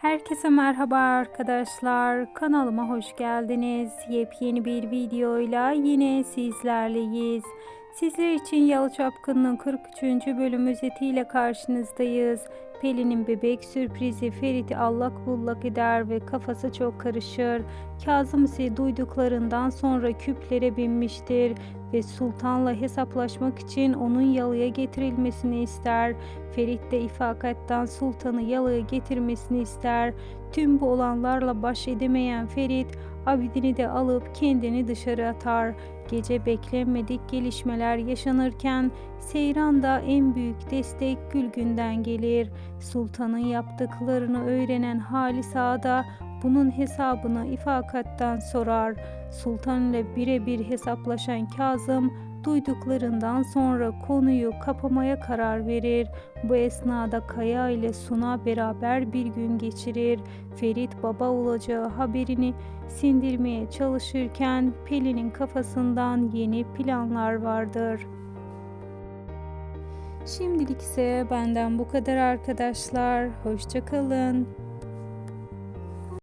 Herkese merhaba arkadaşlar. Kanalıma hoş geldiniz. Yepyeni bir videoyla yine sizlerleyiz. Sizler için Yalı Çapkın'ın 43. bölüm özetiyle karşınızdayız. Pelin'in bebek sürprizi Ferit'i allak bullak eder ve kafası çok karışır. Kazım ise duyduklarından sonra küplere binmiştir ve sultanla hesaplaşmak için onun yalıya getirilmesini ister. Ferit de ifakatten sultanı yalıya getirmesini ister. Tüm bu olanlarla baş edemeyen Ferit Abidin'i de alıp kendini dışarı atar. Gece beklenmedik gelişmeler yaşanırken Seyran'da en büyük destek Gülgün'den gelir. Sultanın yaptıklarını öğrenen Halis Ağa da bunun hesabını ifakattan sorar. Sultan ile birebir hesaplaşan Kazım duyduklarından sonra konuyu kapamaya karar verir. Bu esnada Kaya ile Suna beraber bir gün geçirir. Ferit baba olacağı haberini sindirmeye çalışırken Pelin'in kafasından yeni planlar vardır. Şimdilik ise benden bu kadar arkadaşlar. Hoşçakalın.